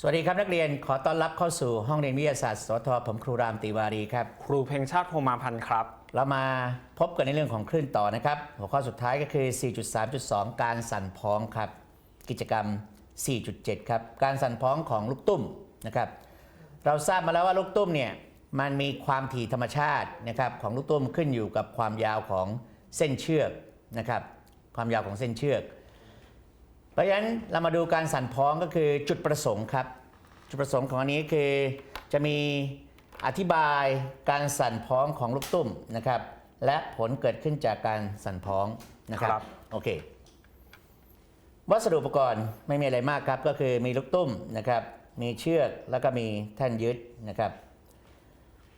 สวัสดีครับนักเรียนขอต้อนรับเข้าสู่ห้องเรียนวิทยาศาสตร์สทผมครูรามติวารีครับ ครูเพลงชาติโพมาพันธ์ครับ เรามาพบกันในเรื่องของคลื่นต่อนะครับ หัวข้อสุดท้ายก็คือ 4.3.2 การสั่นพ้องครับ กิจกรรม 4.7 ครับ การสั่นพ้องของลูกตุ้มนะครับ เราทราบมาแล้วว่าลูกตุ้มเนี่ยมันมีความถี่ธรรมชาตินะครับของลูกตุ้มขึ้นอยู่กับความยาวของเส้นเชือกนะครับ ความยาวของเส้นเชือกเพ ราะฉะนั้นเรามาดูการสั่นพ้องก็คือจุดประสงค์ครับ จุดประสงค์ของอันนี้คือจะมีอธิบายการสั่นพ้องของลูกตุ้มนะครับ และผลเกิดขึ้นจากการสั่นพ้องนะครับครับ โอเค วัสดุอุปกรณ์ไม่มีอะไรมากครับ ก็คือมีลูกตุ้มนะครับ มีเชือกแล้วก็มีแท่นยึดนะครับ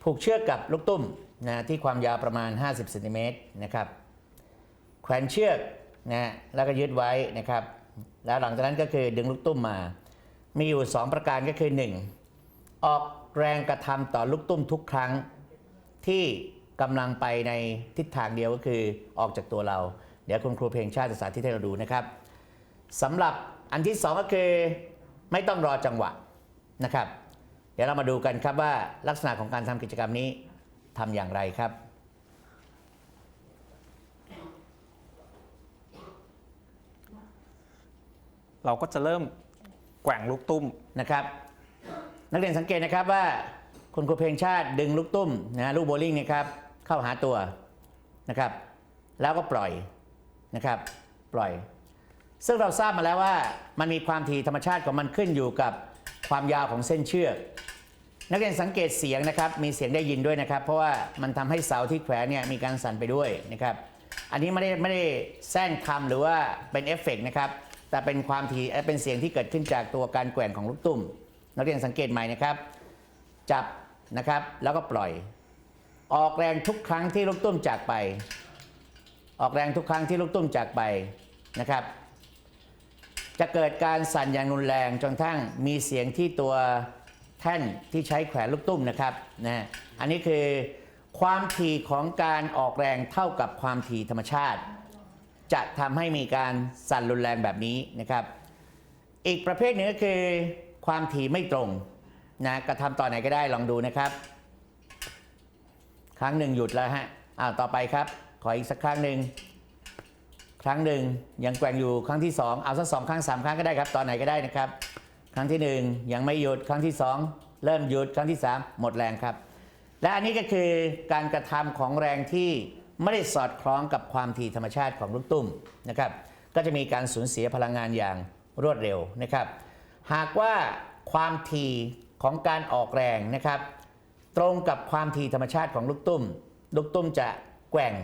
ผูกเชือกกับลูกตุ้มนะที่ความยาวประมาณ 50เซนติเมตรนะครับแขวนเชือกนะแล้วก็ยึดไว้นะครับ แล้วหลังจากนั้นก็คือดึงลูกตุ้มมา มีอยู่ 2 ประการก็คือ 1. ออกแรงกระทำต่อลูกตุ้มทุกครั้งที่กำลังไปในทิศทางเดียวก็คือออกจากตัวเรา เดี๋ยวคุณครูเพลงชาติสาธิตให้เราดูนะครับสำหรับอันที่ 2 ก็คือไม่ต้องรอจังหวะนะครับ เดี๋ยวเรามาดูกันครับว่าลักษณะของการทำกิจกรรมนี้ทำอย่างไรครับ เราก็จะเริ่มแกว่งลูกตุ้ม นะครับ นักเรียนสังเกตนะครับว่าคุณครูเพลงชาติดึงลูกตุ้มนะลูกโบลิ่งเนะครับเข้าหาตัวนะครับ แล้วก็ปล่อยนะครับ ปล่อย ซึ่งเราทราบมาแล้วว่ามันมีความถี่ธรรมชาติของมันขึ้นอยู่กับความยาวของเส้นเชือก นักเรียนสังเกตเสียงนะครับ มีเสียงได้ยินด้วยนะครับ เพราะว่ามันทำให้เสาที่แขวนเนี่ยมีการสั่นไปด้วยนะครับ อันนี้ไม่ได้ไม่ได้แซงคำหรือว่าเป็นเอฟเฟกต์นะครับ แต่เป็นความถี่เป็นเสียงที่เกิดขึ้นจากตัวการแกว่งของลูกตุ้ม นักเรียนสังเกตใหม่นะครับ จับนะครับแล้วก็ปล่อย ออกแรงทุกครั้งที่ลูกตุ้มจากไป ออกแรงทุกครั้งที่ลูกตุ้มจากไปนะครับ จะเกิดการสั่นอย่างรุนแรงจนทั่งมีเสียงที่ตัวแท่นที่ใช้แขวนลูกตุ้มนะครับนะอันนี้คือความถี่ของการออกแรงเท่ากับความถี่ธรรมชาติ จะทำให้มีการสั่นรุนแรงแบบนี้นะครับ อีกประเภทหนึ่งก็คือความถี่ไม่ตรงนะกระทำต่อไหนก็ได้ลองดูนะครับ ครั้งหนึ่งหยุดแล้วฮะอ้าวต่อไปครับ ขออีกสักครั้งหนึ่งครั้งหนึ่งยังแกว่งอยู่ครั้งที่สองเอาสักสองครั้งสามครั้งก็ได้ครับตอนไหนก็ได้นะครับ ครั้งที่หนึ่งยังไม่หยุดครั้งที่สองเริ่มหยุดครั้งที่สามหมดแรงครับ และอันนี้ก็คือการกระทำของแรงที่ ไม่ได้สอดคล้องกับความถี่ธรรมชาติของลูกตุ้มนะครับก็จะมีการสูญเสียพลังงานอย่างรวดเร็วนะครับ หากว่าความถี่ของการออกแรงนะครับ ตรงกับความถี่ธรรมชาติของลูกตุ้ม ลูกตุ้มจะแกว่ง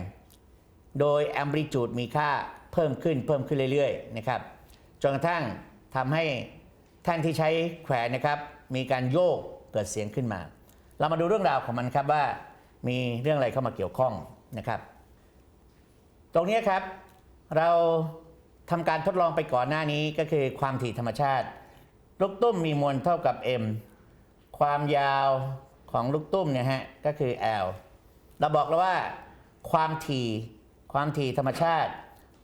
โดยแอม p l ิจูดมีค่าเพิ่มขึ้นเพิ่มขึ้นเรื่อยๆนะครับจนกระทั่งทำให้ท่านที่ใช้แขวนนะครับ มีการโยกเกิดเสียงขึ้นมา เรามาดูเรื่องราวของมันครับว่ามีเรื่องอะไรเข้ามาเกี่ยวข้อง นะครับ ตรงนี้ครับ เราทำการทดลองไปก่อนหน้านี้ก็คือความถี่ธรรมชาติ ลูกตุ้มมีมวลเท่ากับ m ความยาวของลูกตุ้มเนี่ยฮะก็คือ l เราบอกแล้วว่าความถี่ความถี่ธรรมชาติ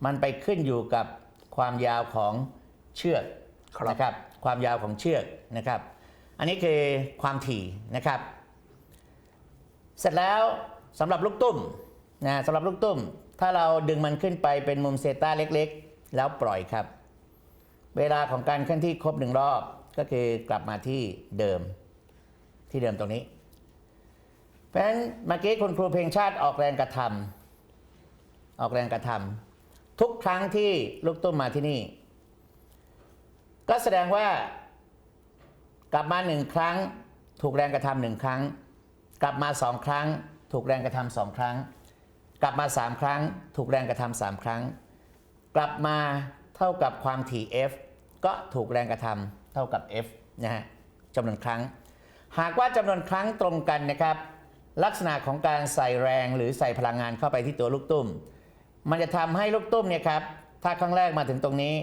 มันไปขึ้นอยู่กับความยาวของเชือกครับนะครับความยาวของเชือกนะครับ อันนี้คือความถี่นะครับ เสร็จแล้วสำหรับลูกตุ้ม นะสำหรับลูกตุ้ม ถ้าเราดึงมันขึ้นไปเป็นมุมเซต้าเล็กๆ แล้วปล่อยครับ เวลาของการเคลื่อนที่ครบหนึ่งรอบก็คือกลับมาที่เดิมที่เดิมตรงนี้ เพราะฉะนั้นเมื่อกี้คุณครูเพลงชาติออกแรงกระทำออกแรงกระทำทุกครั้งที่ลูกตุ้มมาที่นี่ ก็แสดงว่ากลับมาหนึ่งครั้ง ถูกแรงกระทำหนึ่งครั้ง กลับมาสองครั้ง ถูกแรงกระทำสองครั้ง กลับมาสามครั้ง ถูกแรงกระทำสามครั้ง กลับมาเท่ากับความถี่ f ก็ถูกแรงกระทำเท่ากับ f นะฮะจำนวนครั้ง หากว่าจำนวนครั้งตรงกันนะครับ ลักษณะของการใส่แรงหรือใส่พลังงานเข้าไปที่ตัวลูกตุ้ม มันจะทำให้ลูกตุ้มเนี่ยครับ ถ้าครั้งแรกมาถึงตรงนี้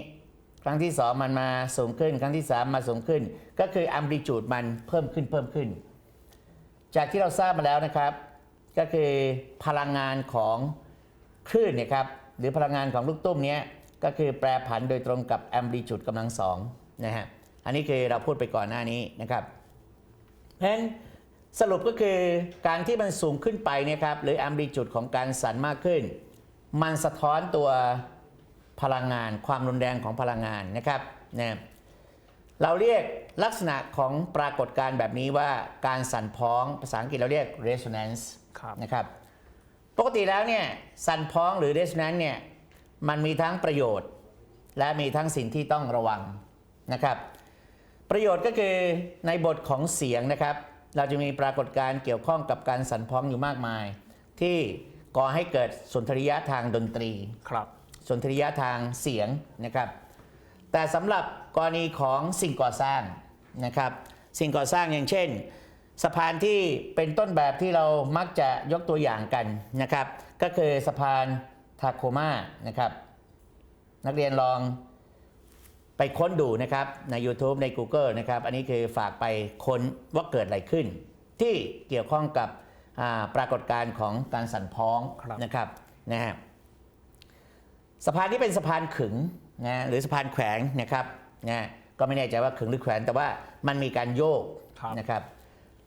ครั้งที่ 2 มันมาสูงขึ้น ครั้งที่ 3 มาสูงขึ้น ก็คืออัมพลิจูดมันเพิ่มขึ้นเพิ่มขึ้น จากที่เราทราบมาแล้วนะครับ ก็คือพลังงานของคลื่นเนี่ยครับหรือพลังงานของลูกตุ้มเนี้ยก็คือแปรผันโดยตรงกับแอมพลิจูดกำลังสองนะฮะอันนี้คือเราพูดไปก่อนหน้านี้นะครับเพราะฉะนั้นสรุปก็คือการที่มันสูงขึ้นไปเนี่ยครับหรือแอัมบิจุดของการสั่นมากขึ้น มันสะท้อนตัวพลังงาน ความรุนแรงของพลังงานนะครับนะเราเรียกลักษณะของปรากฏการณ์แบบนี้ว่าการสั่นพ้องภาษาอังกฤษเราเรียก resonance ครับนะครับ ปกติแล้วเนี่ยสั่นพ้องหรือ resonance เนี่ยมันมีทั้งประโยชน์ และมีทั้งสิ่งที่ต้องระวังนะครับ ประโยชน์ก็คือในบทของเสียงนะครับ เราจะมีปรากฏการณ์เกี่ยวข้องกับการสั่นพ้องอยู่มากมาย ที่ก่อให้เกิดสนทริยะทางดนตรีครับสนทริยะทางเสียงนะครับ แต่สำหรับกรณีของสิ่งก่อสร้างนะครับ สิ่งก่อสร้างอย่างเช่น สะพานที่เป็นต้นแบบที่เรามักจะยกตัวอย่างกันนะครับ ก็คือสะพานทาโคมานะครับ นักเรียนลองไปค้นดูนะครับใน YouTube ใน Google นะครับ อันนี้คือฝากไปค้นว่าเกิดอะไรขึ้น ที่เกี่ยวข้องกับอ่าปรากฏการณ์ของการสั่นพ้องครับนะครับนะฮะสะพานที่เป็นสะพานขึงนะหรือสะพานแขวงนะครับนะก็ไม่แน่ใจว่าขึงหรือแขวนแต่ว่ามันมีการโยกครับนะครับ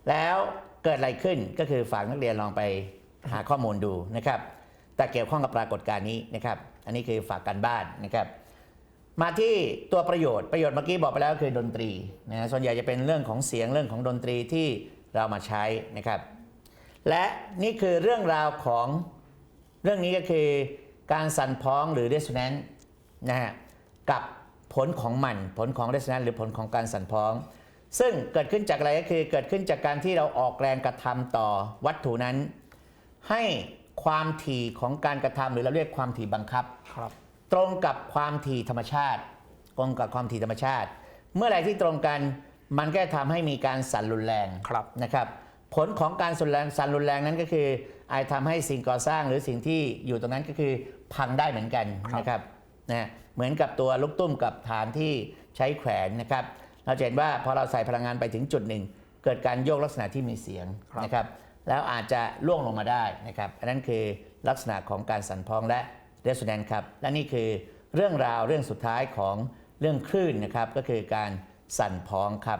แล้วเกิดอะไรขึ้นก็คือฝากนักเรียนลองไปหาข้อมูลดูนะครับ แต่เกี่ยวข้องกับปรากฏการณ์นี้นะครับ อันนี้คือฝากการบ้านนะครับ มาที่ตัวประโยชน์ประโยชน์เมื่อกี้บอกไปแล้วคือดนตรีนะฮะส่วนใหญ่จะเป็นเรื่องของเสียงเรื่องของดนตรีที่เรามาใช้นะครับ และนี่คือเรื่องราวของเรื่องนี้ก็คือการสั่นพ้องหรือ resonance นะฮะกับผลของมันผลของ resonance หรือผลของการสั่นพ้อง ซึ่งเกิดขึ้นจากอะไรก็คือเกิดขึ้นจากการที่เราออกแรงกระทำต่อวัตถุนั้น ให้ความถี่ของการกระทำหรือเราเรียกความถี่บังคับครับ ตรงกับความถี่ธรรมชาติ ตรงกับความถี่ธรรมชาติ เมื่อไหรที่ตรงกันมันก็จะทำให้มีการสั่นรุนแรงครับนะครับผลของการสั่นแรงสั่นรุนแรงนั้นก็คืออาจทำให้สิ่งก่อสร้างหรือสิ่งที่อยู่ตรงนั้นก็คือพังได้เหมือนกันครับนะครับนะเหมือนกับตัวลูกตุ้มกับฐานที่ใช้แขวนนะครับ เราจะเห็นว่าพอเราใส่พลังงานไปถึงจุดหนึ่ง เกิดการโยกลักษณะที่มีเสียงนะครับแล้วอาจจะล่วงลงมาได้นะครับอันนั้นคือลักษณะของการสั่นพ้องและ resonance ครับและนี่คือเรื่องราวเรื่องสุดท้ายของเรื่องคลื่นนะครับก็คือการสั่นพ้องครับ